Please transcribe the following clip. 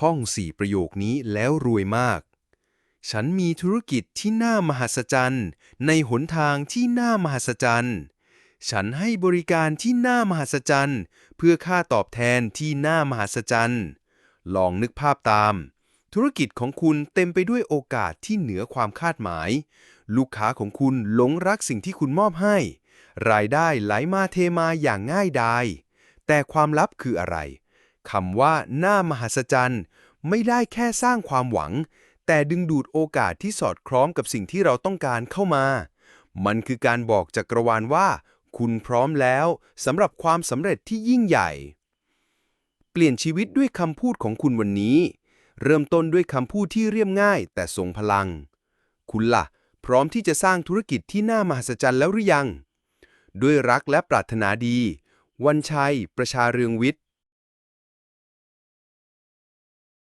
ท่องสี่ประโยคนี้แล้วรวยมาก ฉันมีธุรกิจที่น่ามหัศจรรย์ ในหนทางที่น่ามหัศจรรย์ ฉันให้บริการที่น่ามหัศจรรย์ เพื่อค่าตอบแทนที่น่ามหัศจรรย์ ลองนึกภาพตาม ธุรกิจของคุณเต็มไปด้วยโอกาสที่เหนือความคาดหมาย ลูกค้าของคุณหลงรักสิ่งที่คุณมอบให้ รายได้ไหลมาเทมาอย่างง่ายดายแต่ความลับคืออะไร คำว่าหน้ามหัศจรรย์ ไม่ได้แค่สร้างความหวัง แต่ดึงดูดโอกาสที่สอดคล้องกับสิ่งที่เราต้องการเข้ามา มันคือการบอกจักรวาลว่า คุณพร้อมแล้วสำหรับความสำเร็จที่ยิ่งใหญ่ เปลี่ยนชีวิตด้วยคำพูดของคุณวันนี้ เริ่มต้นด้วยคำพูดที่เรียบง่าย แต่ทรงพลัง คุณล่ะ พร้อมที่จะสร้างธุรกิจที่น่ามหัศจรรย์แล้วหรือยัง ด้วยรักและปรารถนาดี วันชัย ประชาเรืองวิทย์